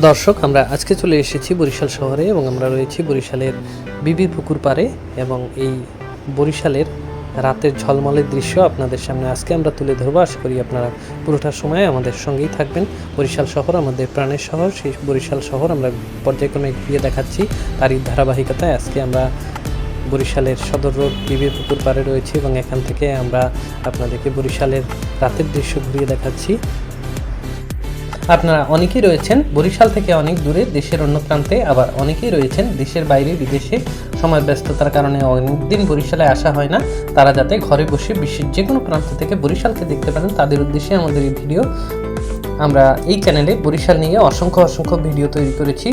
দর্শক, আমরা আজকে চলে এসেছি বরিশাল শহরে এবং আমরা রয়েছি বরিশালের বিবি পুকুর পাড়ে এবং এই বরিশালের রাতের ঝলমলের দৃশ্য আপনাদের সামনে আজকে আমরা তুলে ধরবো। আশা করি আপনারা পুরোটা সময় আমাদের সঙ্গেই থাকবেন। বরিশাল শহর, আমাদের প্রাণের শহর, সেই বরিশাল শহর আমরা পর্যায়ক্রমে ঘুরিয়ে দেখাচ্ছি। তারই ধারাবাহিকতায় আজকে আমরা বরিশালের সদর রোড, বিবি পুকুর পাড়ে রয়েছি এবং এখান থেকে আমরা আপনাদেরকে বরিশালের রাতের দৃশ্য ঘুরিয়ে দেখাচ্ছি। আপনারা অনেকেই রয়েছেন, বরিশাল থেকে অনেক দূরে, দেশের অন্য প্রান্তে আবার অনেকেই রয়েছেন, দেশের বাইরে, বিদেশে সময় ব্যস্ততার কারণে অনেকদিন বরিশালে আসা হয় না। তারা যাতে ঘরে বসে বিশ্বের যে কোনো প্রান্ত থেকে বরিশালকে দেখতে পারেন, তাদের উদ্দেশ্যে আমাদের এই ভিডিও। আমরা এই চ্যানেলে বরিশাল নিয়ে অসংখ্য অসংখ্য ভিডিও তৈরি করেছি।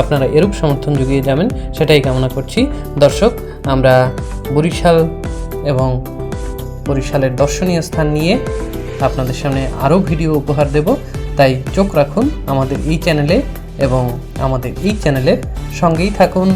আপনারা এরূপ সমর্থন জুগিয়ে যাবেন, সেটাই কামনা করছি। দর্শক, আমরা বরিশাল এবং বরিশালের দর্শনীয় স্থান নিয়ে আপনাদের সামনে আরও ভিডিও উপহার দেব। তাই চোখ রাখুন আমাদের এই চ্যানেলে এবং আমাদের এই চ্যানেলের সঙ্গেই থাকুন।